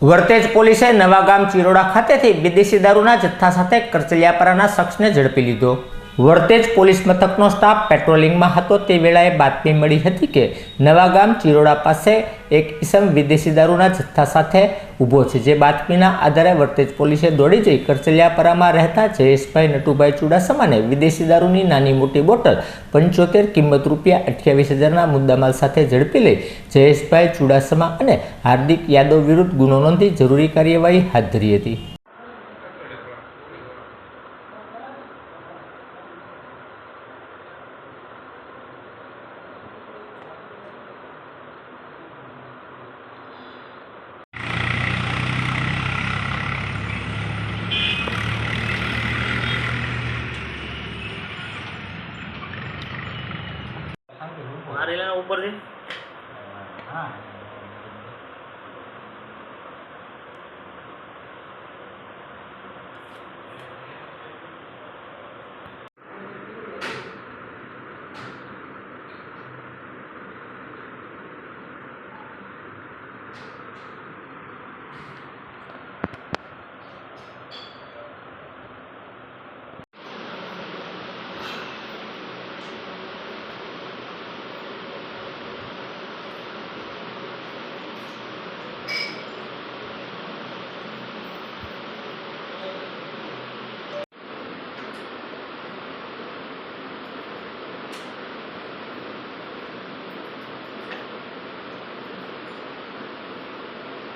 વર્તેજ પોલીસે નવાગામ ચિરોડા ખાતેથી વિદેશી દારૂના જથ્થા સાથે કરચલિયાપરાના શખ્સને ઝડપી લીધો. વર્તેજ પોલીસ મથકનો સ્ટાફ પેટ્રોલિંગમાં હતો. તે વેળાએ બાતમી મળી હતી કે નવાગામ ચિરોડા પાસે એક ઇસમ વિદેશી દારૂના જથ્થા સાથે ઊભો છે. જે બાતમીના આધારે વર્તેજ પોલીસે દોડી જઈ કરચલિયાપરામાં રહેતા જયેશભાઈ નટુભાઈ ચુડાસમાને વિદેશી દારૂની નાની મોટી બોટલ પંચોતેર કિંમત રૂપિયા અઠ્યાવીસ હજારના મુદ્દામાલ સાથે ઝડપી લઈ જયેશભાઈ ચુડાસમા અને હાર્દિક યાદવ વિરુદ્ધ ગુનો નોંધી જરૂરી કાર્યવાહી હાથ ધરી હતી. મારેલા ઉપરથી હા.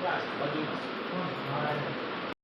Pode ir.